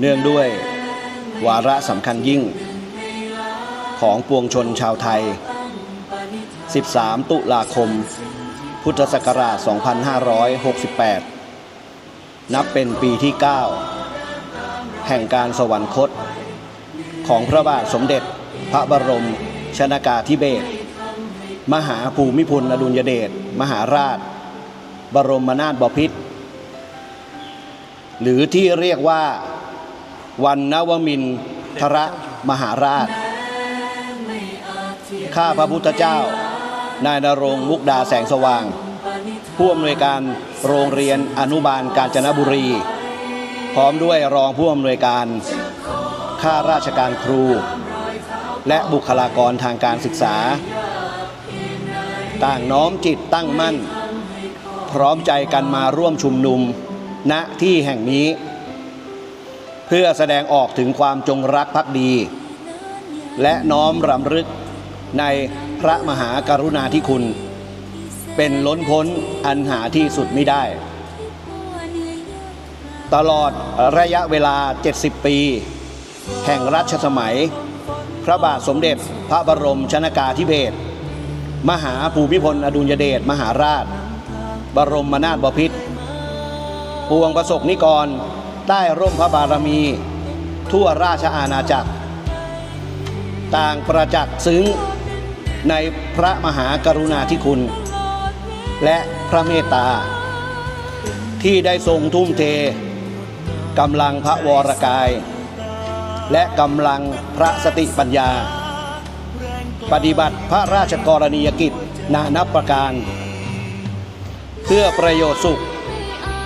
เนื่องด้วยวาระสำคัญยิ่ง ของปวงชนชาวไทย 13 ตุลาคม พุทธศักราช 2568 นับเป็นปีที่ 9 แห่งการสวรรคต ของพระบาทสมเด็จพระบรมชนากาธิเบศรมหาภูมิพลอดุลยเดชมหาราช บรมนาถบพิตรหรือที่เรียกว่า วันนวมินทรมหาราช ข้าพระพุทธเจ้า นายนรงมุกดาแสงสว่าง ผู้อำนวยการโรงเรียนอนุบาลกาญจนบุรี พร้อมด้วยรองผู้อำนวยการ ข้าราชการครู และบุคลากรทางการศึกษา ต่างน้อมจิตตั้งมั่น พร้อมใจกันมาร่วมชุมนุมณที่แห่งนี้ เพื่อแสดงออกถึงความจงรักภักดี และน้อมรำลึกในพระมหากรุณาธิคุณ เป็นล้นพ้นอันหาที่สุดไม่ได้ ตลอดระยะเวลา 70 ปี แห่งรัชสมัย พระบาทสมเด็จพระบรมชนากาธิเบศรมหาภูมิพลอดุลยเดชมหาราช บรมนาถบพิตรปวงประสบนิกร ได้ร่มพระบารมี ทั่วราชอาณาจักร ต่างประจักษ์ซึ้งในพระมหากรุณาธิคุณ และพระเมตตา ที่ได้ทรงทุ่มเทกำลังพระวรกาย และกำลังพระสติปัญญา ปฏิบัติพระราชกรณียกิจนานับประการ เพื่อประโยชน์สุข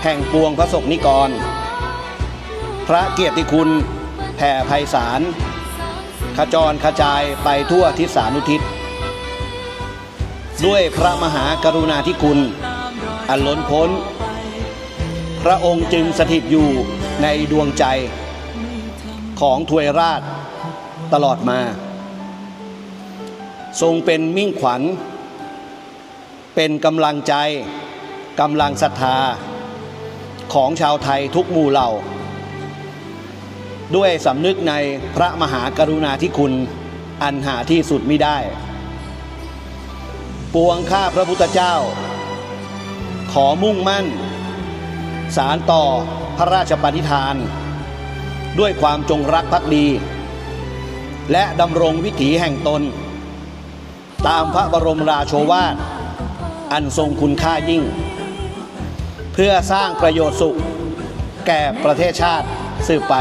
แห่งปวงพระสกนิกร พระเกียรติคุณแผ่ไพศาลขจรขจายไปทั่วทิศสานุทิศ ด้วยพระมหากรุณาธิคุณ อันล้นพ้น พระองค์จึงสถิตอยู่ในดวงใจของทวยราชตลอดมา ทรงเป็นมิ่งขวัญ เป็นกำลังใจกำลังศรัทธาของชาวไทยทุกหมู่เหล่า ด้วยสำนึกในพระมหากรุณาธิคุณอันหาที่สุดไมิได้ ปวงข้าพระพุทธเจ้า ขอมุ่งมั่น สารต่อพระราชปณิธาน ด้วยความจงรักภักดี และดำรงวิถีแห่งตน ตามพระบรมราโชวาท อันทรงคุณค่ายิ่ง เพื่อสร้างประโยชน์สุข แก่ประเทศชาติสืบไป